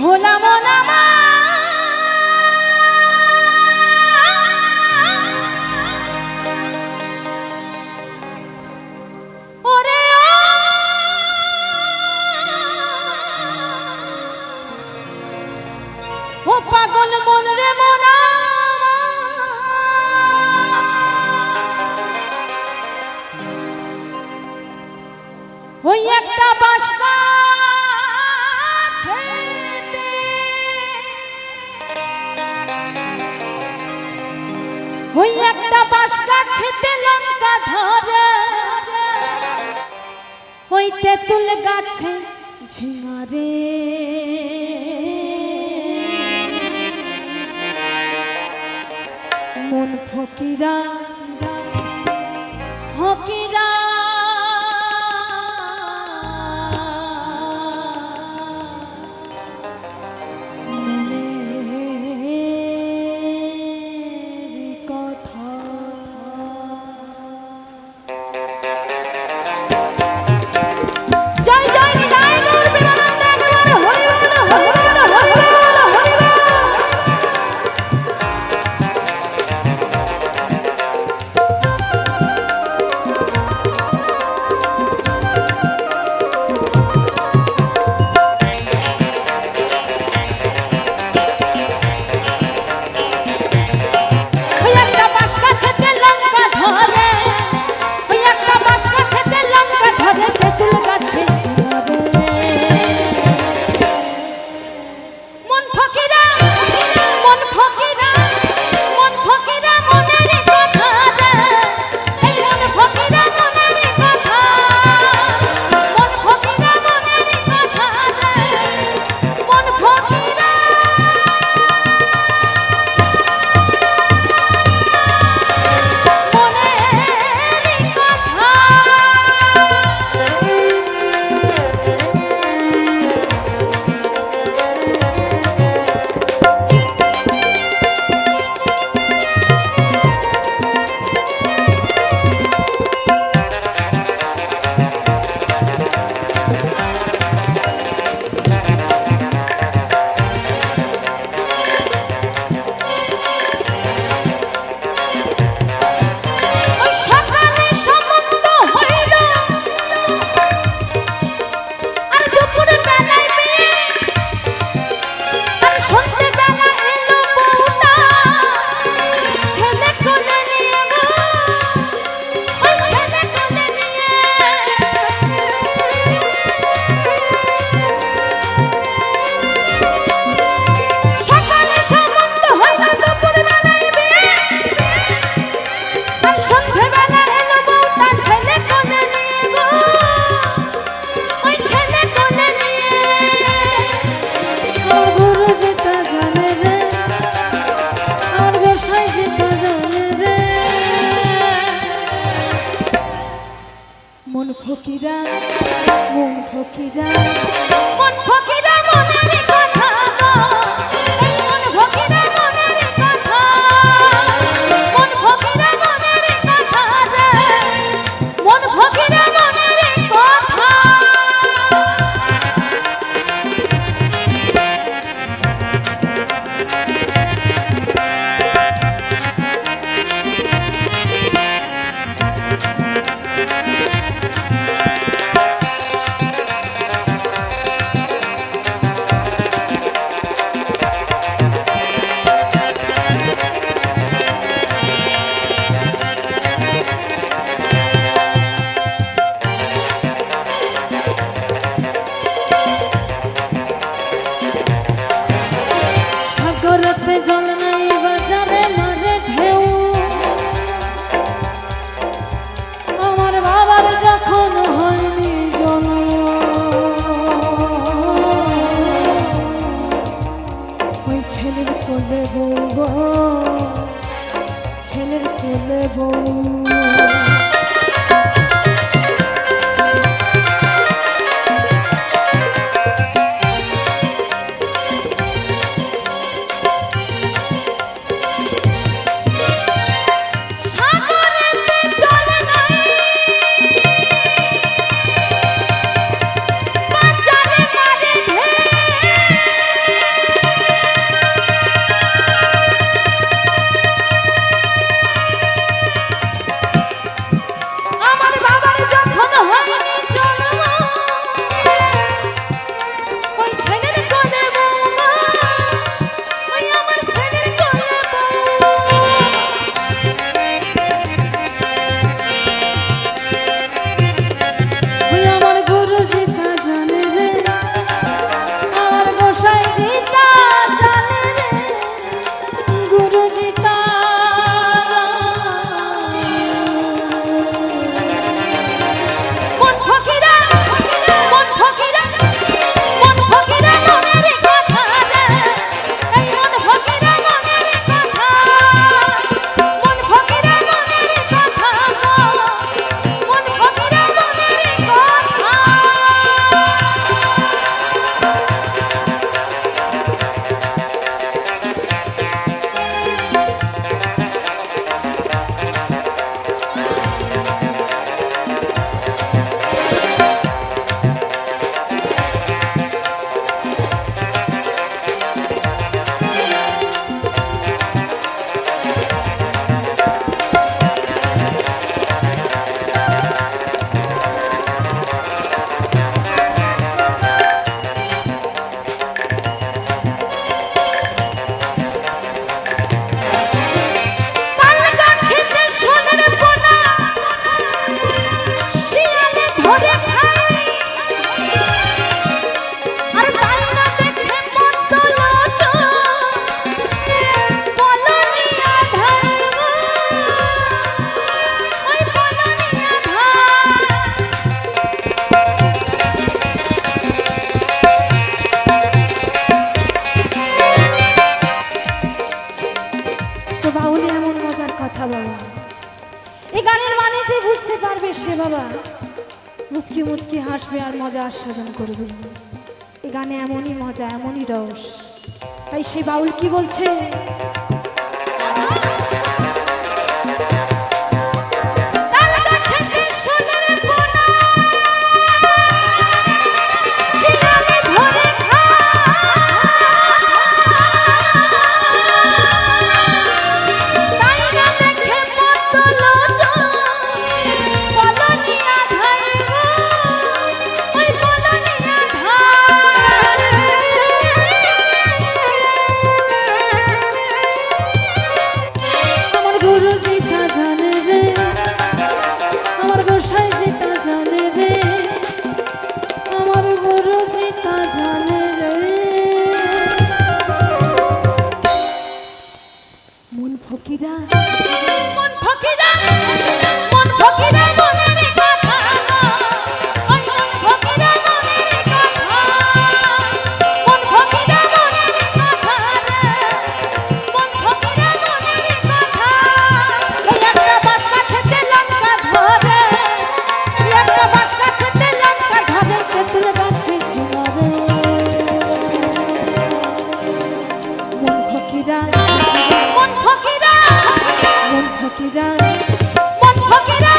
ভোলা ওরে ও পাগল মন রে মনা ওই একটা বাস গাছেতে লঙ্কা ধরে। ওই তেঁতুল গাছে ঝিঙারে মন ফকিরা তো বাউলে এমন মজার কথা বাবা এই গানের মানে যে বুঝতে পারবে সে বাবা। মুচকি মুচকি হাসবে আর মজা আস্বাদন করবে। এই গানে এমনই মজা, এমনই রস। তাই সে বাউল কি বলছে? যায় মন ঠকিরা মন ঠকিরা মন ঠকিরা